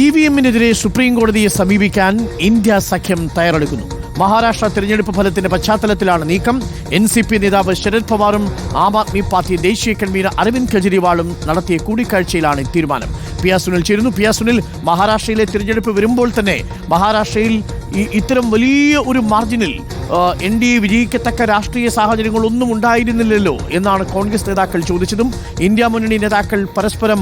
E V എമ്മിനെതിരെ supreme കോടതിയെ സമീപിക്കാൻ India സഖ്യം തയ്യാറെടുക്കുന്നു. മഹാരാഷ്ട്ര തിരഞ്ഞെടുപ്പ് ഫലത്തിന്റെ പശ്ചാത്തലത്തിലാണ് നീക്കം. എൻ സി പി നേതാവ് ശരത് പവാറും ആം ആദ്മി പാർട്ടി ദേശീയ കൺവീനർ അരവിന്ദ് കെജ്രിവാളും നടത്തിയ കൂടിക്കാഴ്ചയിലാണ് തീരുമാനം. പി സുനിൽ ചേരുന്നു. പി സുനിൽ മഹാരാഷ്ട്രയിലെ തിരഞ്ഞെടുപ്പ് വരുമ്പോൾ തന്നെ മഹാരാഷ്ട്രയിൽ ഇത്തരം വലിയ ഒരു മാർജിനിൽ എൻ ഡി എ വിജയിക്കത്തക്ക രാഷ്ട്രീയ സാഹചര്യങ്ങളൊന്നും ഉണ്ടായിരുന്നില്ലല്ലോ എന്നാണ് കോൺഗ്രസ് നേതാക്കൾ ചോദിച്ചതും ഇന്ത്യ മുന്നണി നേതാക്കൾ പരസ്പരം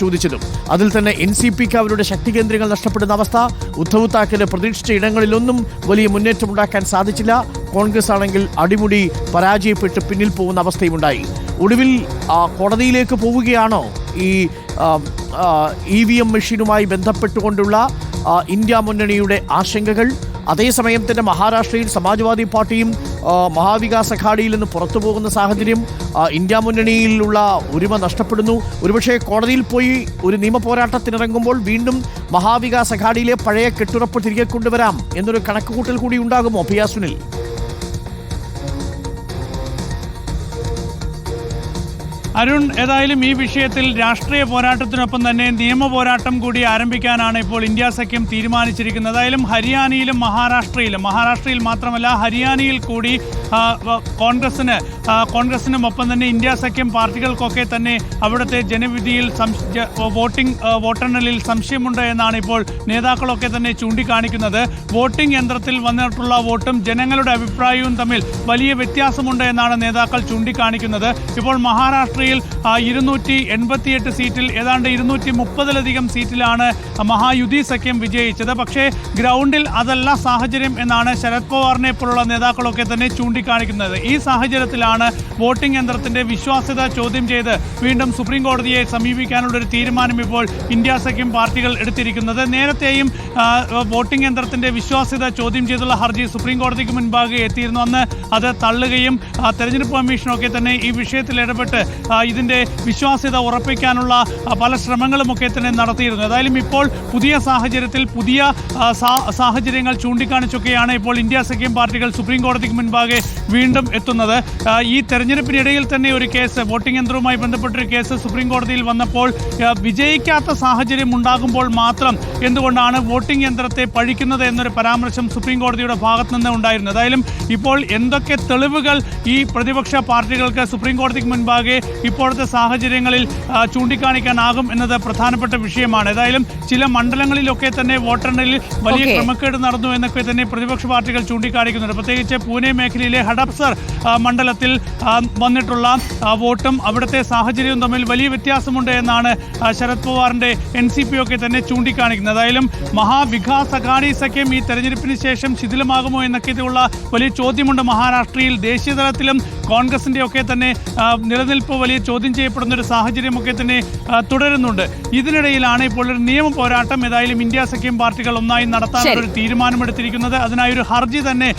ചോദിച്ചതും. അതിൽ തന്നെ എൻ സി പിക്ക് അവരുടെ ശക്തി കേന്ദ്രങ്ങൾ നഷ്ടപ്പെടുന്ന അവസ്ഥ ഉദ്ധവ് താക്കറെ പ്രതീക്ഷിച്ച ഇടങ്ങളിലൊന്നും വലിയ മുന്നേറ്റം ഉണ്ടാക്കാൻ സാധിച്ചില്ല. കോൺഗ്രസ് ആണെങ്കിൽ അടിമുടി പരാജയപ്പെട്ട് പിന്നിൽ പോകുന്ന അവസ്ഥയുമുണ്ടായി. ഒടുവിൽ കോടതിയിലേക്ക് പോവുകയാണോ ഈ ഇ വി എം മെഷീനുമായി ബന്ധപ്പെട്ടുകൊണ്ടുള്ള ഇന്ത്യ മുന്നണിയുടെ ആശങ്കകൾ? അതേസമയം തന്നെ മഹാരാഷ്ട്രയിൽ സമാജ്വാദി പാർട്ടിയും മഹാവികാസ് അഘാഡിയിൽ നിന്ന് പുറത്തു പോകുന്ന സാഹചര്യം ഇന്ത്യ മുന്നണിയിലുള്ള ഒരുമ നഷ്ടപ്പെടുന്നു. ഒരുപക്ഷെ കോടതിയിൽ പോയി ഒരു നിയമ പോരാട്ടത്തിനിറങ്ങുമ്പോൾ വീണ്ടും മഹാവികാസ് അഘാഡിയിലെ പഴയ കെട്ടുറപ്പ് തിരികെ കൊണ്ടുവരാം എന്നൊരു കണക്കുകൂട്ടൽ കൂടി ഉണ്ടാകുമോ? പിയാസുനിൽ അരുൺ ഏതായാലും ഈ വിഷയത്തിൽ രാഷ്ട്രീയ പോരാട്ടത്തിനൊപ്പം തന്നെ നിയമ പോരാട്ടം കൂടി ആരംഭിക്കാനാണ് ഇപ്പോൾ ഇന്ത്യ സഖ്യം തീരുമാനിച്ചിരിക്കുന്നത്. ഏതായാലും ഹരിയാനയിലും മഹാരാഷ്ട്രയിലും മഹാരാഷ്ട്രയിൽ മാത്രമല്ല ഹരിയാനയിൽ കൂടി കോൺഗ്രസിന് ആ, കോൺഗ്രസിനും ഒപ്പം തന്നെ ഇന്ത്യ സഖ്യം പാർട്ടികൾക്കൊക്കെ തന്നെ അവിടുത്തെ ജനവിധിയിൽ വോട്ടിംഗ് വോട്ടെണ്ണലിൽ സംശയമുണ്ട് എന്നാണ് ഇപ്പോൾ നേതാക്കളൊക്കെ തന്നെ ചൂണ്ടിക്കാണിക്കുന്നത്. വോട്ടിംഗ് യന്ത്രത്തിൽ വന്നിട്ടുള്ള വോട്ടും ജനങ്ങളുടെ അഭിപ്രായവും തമ്മിൽ വലിയ വ്യത്യാസമുണ്ട് എന്നാണ് നേതാക്കൾ ചൂണ്ടിക്കാണിക്കുന്നത്. ഇപ്പോൾ മഹാരാഷ്ട്രയിൽ ഇരുന്നൂറ്റി എൺപത്തിയെട്ട് സീറ്റിൽ ഏതാണ്ട് ഇരുന്നൂറ്റി മുപ്പതിലധികം സീറ്റിലാണ് മഹായുതി സഖ്യം വിജയിച്ചത്. പക്ഷേ ഗ്രൗണ്ടിൽ അതല്ല സാഹചര്യം എന്നാണ് ശരത് പവാറിനെ പോലുള്ള നേതാക്കളൊക്കെ തന്നെ ചൂണ്ടിക്കാണിക്കുന്നത്. ഈ സാഹചര്യത്തിലാണ് വോട്ടിംഗ് യന്ത്രത്തിന്റെ വിശ്വാസ്യത ചോദ്യം ചെയ്ത് വീണ്ടും സുപ്രീം കോടതിയെ സമീപിക്കാനുള്ള ഒരു തീരുമാനം ഇപ്പോൾ ഇന്ത്യ സഖ്യം പാർട്ടികൾ എടുത്തിരിക്കുന്നത്. നേരത്തെയും വോട്ടിംഗ് യന്ത്രത്തിന്റെ വിശ്വാസ്യത ചോദ്യം ചെയ്തുള്ള ഹർജി സുപ്രീം കോടതിക്ക് മുൻപാകെ എത്തിയിരുന്നു. അന്ന് അത് തള്ളുകയും തെരഞ്ഞെടുപ്പ് കമ്മീഷനൊക്കെ തന്നെ ഈ വിഷയത്തിൽ ഇടപെട്ട് ഇതിന്റെ വിശ്വാസ്യത ഉറപ്പിക്കാനുള്ള പല ശ്രമങ്ങളും ഒക്കെ തന്നെ നടത്തിയിരുന്നു. ഏതായാലും ഇപ്പോൾ പുതിയ സാഹചര്യത്തിൽ പുതിയ സാഹചര്യങ്ങൾ ചൂണ്ടിക്കാണിച്ചൊക്കെയാണ് ഇപ്പോൾ ഇന്ത്യ സഖ്യം പാർട്ടികൾ സുപ്രീം കോടതിക്ക് മുൻപാകെ വീണ്ടും എത്തുന്നത്. ഈ തെരഞ്ഞെടുപ്പിനിടയിൽ തന്നെ ഒരു കേസ് വോട്ടിംഗ് യന്ത്രവുമായി ബന്ധപ്പെട്ടൊരു കേസ് സുപ്രീം കോടതിയിൽ വന്നപ്പോൾ വിജയിക്കാത്ത സാഹചര്യം ഉണ്ടാകുമ്പോൾ മാത്രം എന്തുകൊണ്ടാണ് വോട്ടിംഗ് യന്ത്രത്തെ പഴിക്കുന്നത് എന്നൊരു പരാമർശം സുപ്രീം കോടതിയുടെ ഭാഗത്തു നിന്ന് ഉണ്ടായിരുന്നു ഏതായാലും ഇപ്പോൾ എന്തൊക്കെ തെളിവുകൾ ഈ പ്രതിപക്ഷ പാർട്ടികൾക്ക് സുപ്രീം കോടതിക്ക് മുൻപാകെ ഇപ്പോഴത്തെ സാഹചര്യങ്ങളിൽ ചൂണ്ടിക്കാണിക്കാനാകും എന്നത് പ്രധാനപ്പെട്ട വിഷയമാണ്. ഏതായാലും ചില മണ്ഡലങ്ങളിലൊക്കെ തന്നെ വോട്ടെണ്ണലിൽ വലിയ. ക്രമക്കേട് നടന്നു എന്നൊക്കെ തന്നെ പ്രതിപക്ഷ പാർട്ടികൾ ചൂണ്ടിക്കാണിക്കുന്നുണ്ട്. പ്രത്യേകിച്ച് പൂനെ മേഖലയിലെ ഹഡപ്സർ മണ്ഡലത്തിൽ വന്നിട്ടുള്ള വോട്ടും അവിടുത്തെ സാഹചര്യവും തമ്മിൽ വലിയ വ്യത്യാസമുണ്ട് എന്നാണ് ശരത് പവാറിന്റെ എൻ സി പി ഒക്കെ തന്നെ ചൂണ്ടിക്കാണിക്കുന്നത്. ഏതായാലും മഹാവികാസ് അഘാടി സഖ്യം ഈ തെരഞ്ഞെടുപ്പിന് ശേഷം ശിഥിലമാകുമോ എന്നൊക്കെ ഇതിലുള്ള വലിയ ചോദ്യമുണ്ട് മഹാരാഷ്ട്രയിൽ. ദേശീയ തലത്തിലും കോൺഗ്രസിന്റെ ഒക്കെ തന്നെ നിലനിൽപ്പ് വലിയ ചോദ്യം ചെയ്യപ്പെടുന്ന ഒരു സാഹചര്യമൊക്കെ തന്നെ തുടരുന്നുണ്ട്. ഇതിനിടയിലാണ് ഇപ്പോൾ ഒരു നിയമ പോരാട്ടം ഏതായാലും ഇന്ത്യ സഖ്യം പാർട്ടികൾ ഒന്നായി നടത്താൻ. ഒരു തീരുമാനമെടുത്തിരിക്കുന്നത്. അതിനായി ഒരു ഹർജി തന്നെ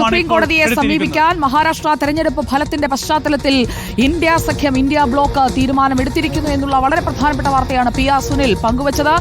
സുപ്രീം കോടതിയെ സമീപിക്കാൻ മഹാരാഷ്ട്ര തെരഞ്ഞെടുപ്പ് ഫലത്തിന്റെ പശ്ചാത്തലത്തിൽ ഇന്ത്യ സഖ്യം ഇന്ത്യ ബ്ലോക്ക് തീരുമാനമെടുത്തിരിക്കുന്നു എന്നുള്ള വളരെ പ്രധാനപ്പെട്ട വാർത്തയാണ് പി ആർ സുനിൽ പങ്കുവച്ചത്.